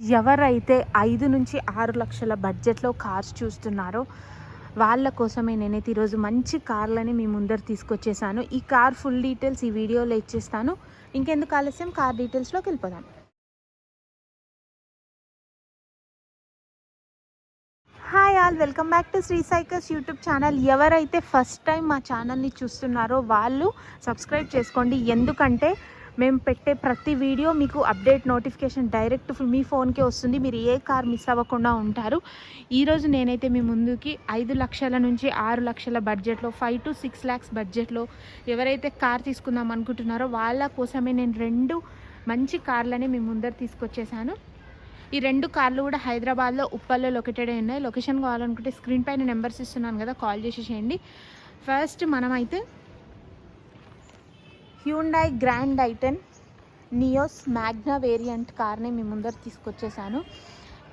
ఎవరైతే ఐదు నుంచి ఆరు లక్షల బడ్జెట్లో కార్స్ చూస్తున్నారో వాళ్ళ కోసమే నేనైతే ఈరోజు మంచి కార్లని మీ ముందర తీసుకొచ్చేసాను. ఈ కార్ ఫుల్ డీటెయిల్స్ ఈ వీడియోలో ఇచ్చేస్తాను. ఇంకెందుకు ఆలస్యం? కార్ డీటెయిల్స్లోకి వెళ్ళిపోదాం. Hi all welcome back to Shri cycles YouTube channel. ఎవరైతే ఫస్ట్ టైం మా ఛానల్ని చూస్తున్నారో వాళ్ళు సబ్స్క్రైబ్ చేసుకోండి. ఎందుకంటే మేము పెట్టే ప్రతి వీడియో మీకు అప్డేట్ నోటిఫికేషన్ డైరెక్ట్ మీ ఫోన్కే వస్తుంది. మీరు ఏ కార్ మిస్ అవ్వకుండా ఉంటారు. ఈరోజు నేనైతే మీ ముందుకి ఐదు లక్షల నుంచి ఆరు లక్షల బడ్జెట్లో ఫైవ్ టు సిక్స్ ల్యాక్స్ బడ్జెట్లో ఎవరైతే కార్ తీసుకుందాం అనుకుంటున్నారో వాళ్ళ కోసమే నేను రెండు మంచి కార్లనే మీ ముందర తీసుకొచ్చేసాను. ఈ రెండు కార్లు కూడా హైదరాబాద్లో ఉప్పల్లో లొకేటెడ్ అయి ఉన్నాయి. లొకేషన్ కావాలనుకుంటే స్క్రీన్ పైన నెంబర్స్ ఇస్తున్నాను కదా కాల్ చేసి చేయండి. ఫస్ట్ మనమైతే Hyundai Grand i ten Nios Magna variant కార్ని మీ ముందర తీసుకొచ్చేసాను.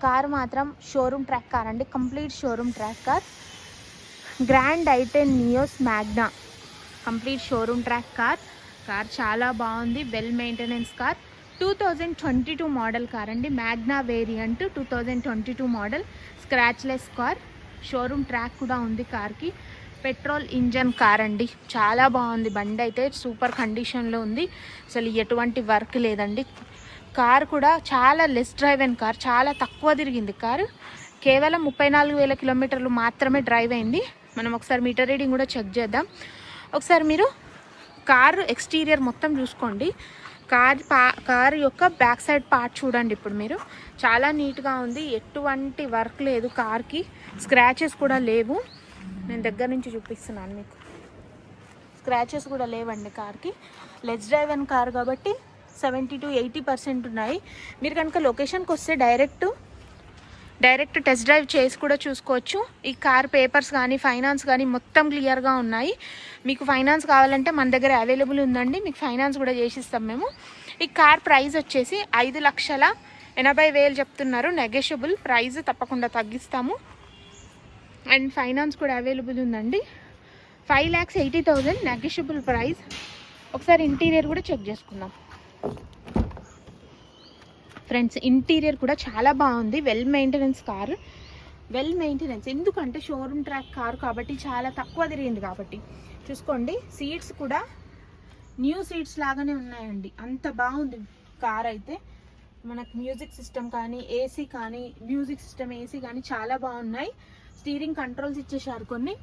కార్ మాత్రం షోరూమ్ ట్రాక్ కార్ అండి. Complete showroom track car. Grand i ten Nios Magna. Complete showroom track car. Car చాలా బాగుంది. Well maintenance car. Two thousand twenty two model car అండి. Magna variant two thousand twenty two model. Scratchless car. Showroom track కూడా ఉంది కార్కి. Petrol engine car అండి. చాలా బాగుంది. బండి అయితే సూపర్ కండిషన్లో ఉంది. అసలు ఎటువంటి వర్క్ లేదండి. కార్ కూడా చాలా లెస్ డ్రైవ్ అయిన కార్. చాలా తక్కువ తిరిగింది కారు. కేవలం ముప్పై నాలుగు వేల కిలోమీటర్లు మాత్రమే డ్రైవ్ అయింది. మనం ఒకసారి మీటర్ రీడింగ్ కూడా చెక్ చేద్దాం. ఒకసారి మీరు కారు ఎక్స్టీరియర్ మొత్తం చూసుకోండి. కార్ పా కార్ యొక్క బ్యాక్ సైడ్ పార్ట్ చూడండి ఇప్పుడు మీరు. చాలా నీట్గా ఉంది. ఎటువంటి వర్క్ లేదు కార్కి స్క్రాచెస్ కూడా లేవు. నేను దగ్గర నుంచి చూపిస్తున్నాను మీకు. స్క్రాచెస్ కూడా లేవండి కార్కి. లెస్ డ్రైవ్ అని కార్ కాబట్టి సెవెంటీ టు ఎయిటీ పర్సెంట్ ఉన్నాయి. మీరు కనుక లొకేషన్కి వస్తే డైరెక్ట్ డైరెక్ట్ టెస్ట్ డ్రైవ్ చేసి కూడా చూసుకోవచ్చు. ఈ కార్ పేపర్స్ కానీ ఫైనాన్స్ కానీ మొత్తం క్లియర్గా ఉన్నాయి. మీకు ఫైనాన్స్ కావాలంటే మన దగ్గర అవైలబుల్ ఉందండి. మీకు ఫైనాన్స్ కూడా చేసిస్తాం మేము. ఈ కార్ ప్రైస్ వచ్చేసి ఐదు లక్షల ఎనభై వేలు చెప్తున్నారు. నెగెషియబుల్ ప్రైస్ తప్పకుండా తగ్గిస్తాము. అండ్ ఫైనాన్స్ కూడా అవైలబుల్ ఉందండి. Five lakhs eighty thousand negotiable price. ఒకసారి ఇంటీరియర్ కూడా చెక్ చేసుకుందాం. ఫ్రెండ్స్ ఇంటీరియర్ కూడా చాలా బాగుంది. Well maintenance car. Well maintenance. ఎందుకంటే షోరూమ్ ట్రాక్ కారు కాబట్టి చాలా తక్కువ తిరిగింది కాబట్టి. చూసుకోండి సీట్స్ కూడా న్యూ సీట్స్ లాగానే ఉన్నాయండి. అంత బాగుంది కార్ అయితే. మనకు మ్యూజిక్ సిస్టమ్ కానీ ఏసీ కానీ మ్యూజిక్ సిస్టమ్ ఏసీ కానీ చాలా బాగున్నాయి. స్టీరింగ్ కంట్రోల్స్ ఇచ్చేసారు కొన్ని.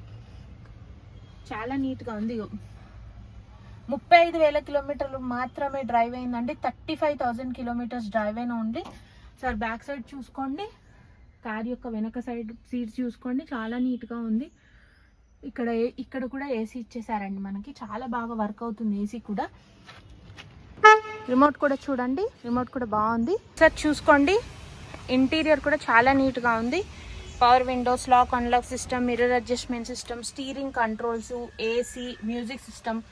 చాలా నీట్గా ఉంది ముప్పై ఐదు వేల కిలోమీటర్లు మాత్రమే డ్రైవ్ అయిందండి. Thirty five thousand kilometres drive అయిన ఉంది. సార్ బ్యాక్ సైడ్ చూసుకోండి. కార్ యొక్క వెనక సైడ్ సీట్స్ చూసుకోండి. చాలా నీట్గా ఉంది. ఇక్కడ ఇక్కడ కూడా ఏసీ ఇచ్చేసారండి మనకి. చాలా బాగా వర్క్ అవుతుంది ఏసీ కూడా. రిమోట్ కూడా చూడండి. రిమోట్ కూడా బాగుంది. సార్ చూసుకోండి. ఇంటీరియర్ కూడా చాలా నీట్గా ఉంది. Power windows lock unlock system mirror adjustment system steering controls AC music system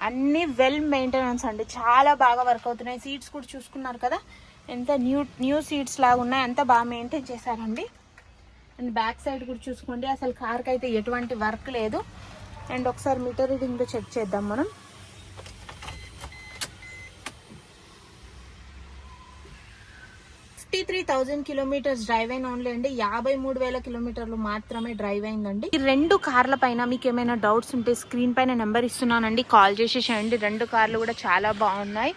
అన్నీ వెల్ మెయింటెనెన్స్ అండి. చాలా బాగా వర్క్ అవుతున్నాయి. సీట్స్ కూడా చూసుకున్నారు కదా? ఎంత న్యూ న్యూ సీట్స్ లాగా ఉన్నాయి. అంత బాగా మెయింటైన్ చేశారండి. అండ్ బ్యాక్ సైడ్ కూడా చూసుకోండి. అసలు కార్కి అయితే ఎటువంటి వర్క్ లేదు. అండ్ ఒకసారి మీటర్ రీడింగ్లో చెక్ చేద్దాం మనం. Fifty three thousand kilometres drive అయిన ఓన్లీ అండి. యాభై మూడు వేల కిలోమీటర్లు మాత్రమే డ్రైవ్ అయిందండి. ఈ రెండు కార్ల పైన మీకు ఏమైనా డౌట్స్ ఉంటే స్క్రీన్ పైన నెంబర్ ఇస్తున్నానండి. కాల్ చేసేసేయండి రెండు కార్లు కూడా చాలా బాగున్నాయి.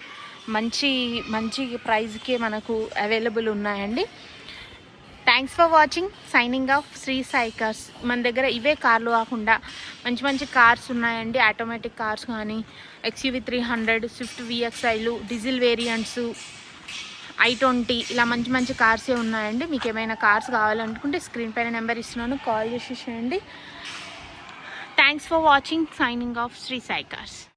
మంచి మంచి ప్రైస్కే మనకు అవైలబుల్ ఉన్నాయండి. Thanks for watching signing off Sri Sai Cars మన దగ్గర ఇవే కార్లు కాకుండా మంచి మంచి కార్స్ ఉన్నాయండి. ఆటోమేటిక్ కార్స్ కానీ ఎక్స్యూవి త్రీ హండ్రెడ్ స్విఫ్ట్ విఎక్స్ఐలు డీజిల్ వేరియంట్స్ ఐ ట్వంటీ ఇలా మంచి మంచి కార్సే ఉన్నాయండి. మీకు ఏమైనా కార్స్ కావాలనుకుంటే స్క్రీన్ పైన నెంబర్ ఇస్తున్నాను. కాల్ చేసి చేయండి thanks for watching signing off Shri Sai cars